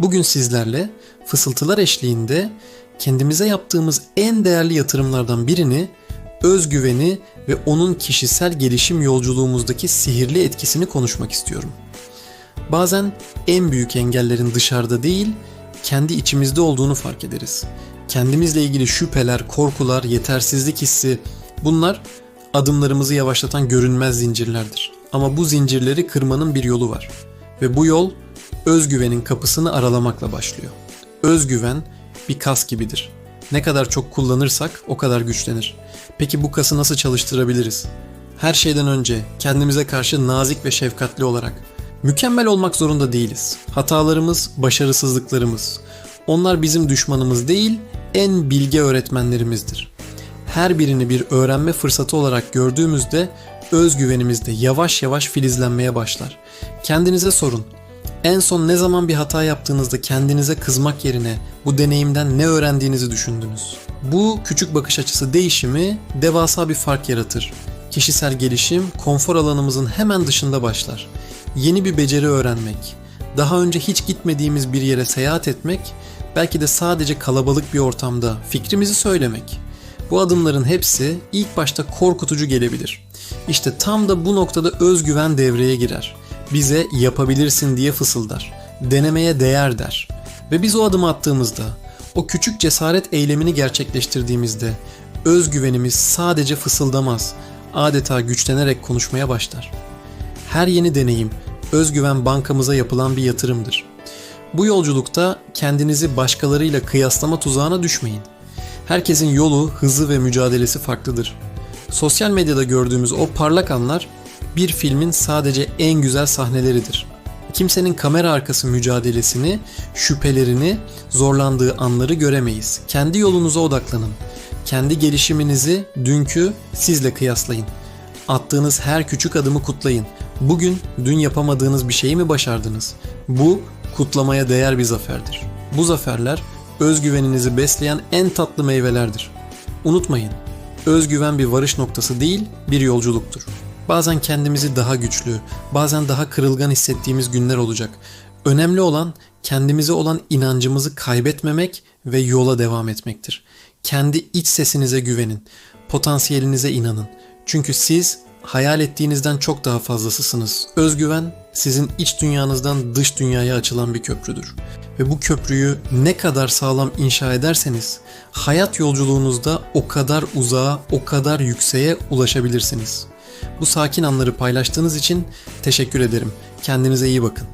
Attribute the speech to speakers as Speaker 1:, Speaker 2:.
Speaker 1: Bugün sizlerle fısıltılar eşliğinde kendimize yaptığımız en değerli yatırımlardan birini özgüveni ve onun kişisel gelişim yolculuğumuzdaki sihirli etkisini konuşmak istiyorum. Bazen en büyük engellerin dışarıda değil, kendi içimizde olduğunu fark ederiz. Kendimizle ilgili şüpheler, korkular, yetersizlik hissi bunlar adımlarımızı yavaşlatan görünmez zincirlerdir. Ama bu zincirleri kırmanın bir yolu var. Ve bu yol özgüvenin kapısını aralamakla başlıyor. Özgüven bir kas gibidir. Ne kadar çok kullanırsak o kadar güçlenir. Peki bu kası nasıl çalıştırabiliriz? Her şeyden önce kendimize karşı nazik ve şefkatli olarak. Mükemmel olmak zorunda değiliz. Hatalarımız, başarısızlıklarımız. Onlar bizim düşmanımız değil, en bilge öğretmenlerimizdir. Her birini bir öğrenme fırsatı olarak gördüğümüzde özgüvenimiz de yavaş yavaş filizlenmeye başlar. Kendinize sorun. En son ne zaman bir hata yaptığınızda kendinize kızmak yerine bu deneyimden ne öğrendiğinizi düşündünüz? Bu küçük bakış açısı değişimi devasa bir fark yaratır. Kişisel gelişim konfor alanımızın hemen dışında başlar. Yeni bir beceri öğrenmek, daha önce hiç gitmediğimiz bir yere seyahat etmek, belki de sadece kalabalık bir ortamda fikrimizi söylemek. Bu adımların hepsi ilk başta korkutucu gelebilir. İşte tam da bu noktada özgüven devreye girer. Bize yapabilirsin diye fısıldar. Denemeye değer der. Ve biz o adımı attığımızda, o küçük cesaret eylemini gerçekleştirdiğimizde özgüvenimiz sadece fısıldamaz, adeta güçlenerek konuşmaya başlar. Her yeni deneyim özgüven bankamıza yapılan bir yatırımdır. Bu yolculukta kendinizi başkalarıyla kıyaslama tuzağına düşmeyin. Herkesin yolu, hızı ve mücadelesi farklıdır. Sosyal medyada gördüğümüz o parlak anlar bir filmin sadece en güzel sahneleridir. Kimsenin kamera arkası mücadelesini, şüphelerini, zorlandığı anları göremeyiz. Kendi yolunuza odaklanın. Kendi gelişiminizi dünkü sizle kıyaslayın. Attığınız her küçük adımı kutlayın. Bugün dün yapamadığınız bir şeyi mi başardınız? Bu kutlamaya değer bir zaferdir. Bu zaferler özgüveninizi besleyen en tatlı meyvelerdir. Unutmayın, özgüven bir varış noktası değil, bir yolculuktur. Bazen kendimizi daha güçlü, bazen daha kırılgan hissettiğimiz günler olacak. Önemli olan kendimize olan inancımızı kaybetmemek ve yola devam etmektir. Kendi iç sesinize güvenin, potansiyelinize inanın. Çünkü siz hayal ettiğinizden çok daha fazlasısınız. Özgüven sizin iç dünyanızdan dış dünyaya açılan bir köprüdür. Ve bu köprüyü ne kadar sağlam inşa ederseniz hayat yolculuğunuzda o kadar uzağa, o kadar yükseğe ulaşabilirsiniz. Bu sakin anları paylaştığınız için teşekkür ederim. Kendinize iyi bakın.